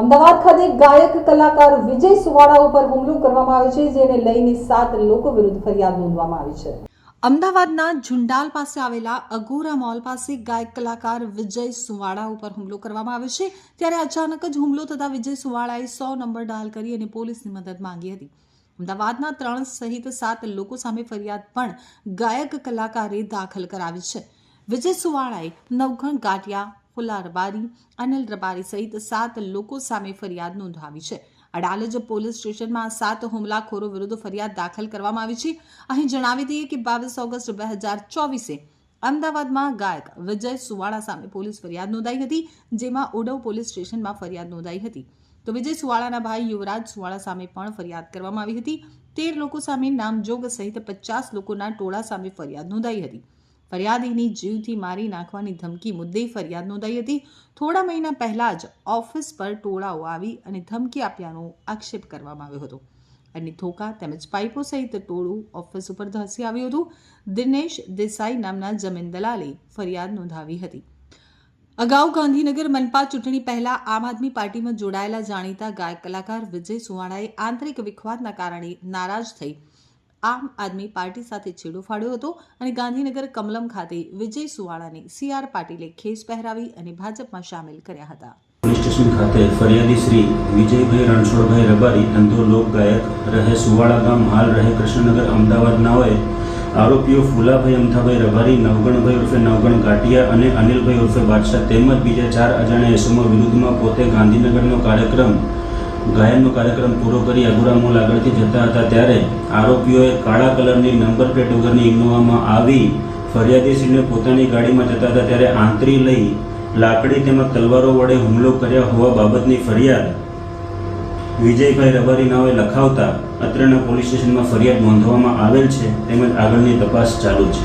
અમદાવાદ ખાતે ગાયક કલાકાર વિજય સુવાળા ઉપર હુમલો કરવામાં આવ્યો છે, જેને લઈને સાત લોકો વિરુદ્ધ ફરિયાદ નોંધવામાં આવી છે. અમદાવાદના ઝુંડાલ પાસે આવેલા અગોરા મોલ પાસે ગાયક કલાકાર વિજય સુવાળા ઉપર હુમલો કરવામાં આવ્યો છે, ત્યારે અચાનક જ હુમલો થતા વિજય સુવાળાએ સો નંબર ડાયલ કરી અને પોલીસની મદદ માંગી હતી. અમદાવાદના ત્રણ સહિત સાત લોકો સામે ફરિયાદ પણ ગાયક કલાકારે દાખલ કરાવી છે. વિજય સુવાળાએ નવઘણ ગાંઠિયા ફુલા રબારી અનિલ રબારી સહિત સાત લોકો સામે ફરિયાદ નોંધાવી છે. અડાલજ પોલીસ સ્ટેશનમાં સાત હુમલાખોરો વિરુદ્ધ ફરિયાદ દાખલ કરવામાં આવી છે. અહીં જણાવી દઈએ કે બાવીસ ઓગસ્ટ બે હજાર ચોવીસે અમદાવાદમાં ગાયક વિજય સુવાળા સામે પોલીસ ફરિયાદ નોંધાઈ હતી, જેમાં ઓડવ પોલીસ સ્ટેશનમાં ફરિયાદ નોંધાઈ હતી. તો વિજય સુવાળાના ભાઈ યુવરાજ સુવાળા સામે પણ ફરિયાદ કરવામાં આવી હતી. તેર લોકો સામે નામજોગ સહિત પચાસ લોકોના ટોળા સામે ફરિયાદ નોંધાઈ હતી. ફરિયાદીની જીવથી મારી નાખવાની ધમકી મુદ્દે ફરિયાદ નોંધાઈ હતી. થોડા મહિના પહેલાં જ ઓફિસ પર ટોળાઓ આવી અને ધમકી આપ્યાનો આક્ષેપ કરવામાં આવ્યો હતો. અને ધોકા તેમજ પાઇપો સહિત ટોળું ઓફિસ ઉપર ધસી આવ્યું હતું. દિનેશ દેસાઈ નામના જમીન દલાલે ફરિયાદ નોંધાવી હતી. અગાઉ ગાંધીનગર મનપા ચૂંટણી પહેલા આમ આદમી પાર્ટીમાં જોડાયેલા જાણીતા ગાયક કલાકાર વિજય સુવાળાએ આંતરિક વિખવાદના કારણે નારાજ થઈ આમ આદમી પાર્ટી સાથે છેડો ફાડ્યો હતો અને ગાંધીનગર કમલમ ખાતે વિજય સુવાળાને સી પાટીલે ખેસ પહેરાવી અને ભાજપમાં સામેલ કર્યા હતા. પોલીસ સ્ટેશન ખાતે ફરિયાદી શ્રી વિજયભાઈ રણછોડભાઈ રબારી ધંધો લોક ગાયક રહે સુવાળા ગામ, હાલ રહે કૃષ્ણનગર અમદાવાદ હોય આરોપીઓ ફુલાભાઈ અમથાભાઈ રબારી, નવગણભાઈ ઉર્ફે નવગણ ગાંટિયા અને અનિલભાઈ ઉર્ફે બાદશાહ તેમજ બીજા ચાર અજાણ્યા એસમો વિરુદ્ધમાં પોતે ગાંધીનગરનો કાર્યક્રમ ગાયનનો કાર્યક્રમ પૂરો કરી અગુરા મોલ આગળથી જતા હતા ત્યારે આરોપીઓએ કાળા કલરની નંબર પ્લેટ વગરની ઇનોવામાં આવી ફરિયાદીશ્રીને પોતાની ગાડીમાં જતા હતા ત્યારે આંતરી લઈ લાકડી તેમજ તલવારો વડે હુમલો કર્યા હોવા બાબતની ફરિયાદ વિજયભાઈ રબારી નાઓએ લખાવતા અત્રેના પોલીસ સ્ટેશનમાં ફરિયાદ નોંધવામાં આવેલ છે તેમજ આગળની તપાસ ચાલુ છે.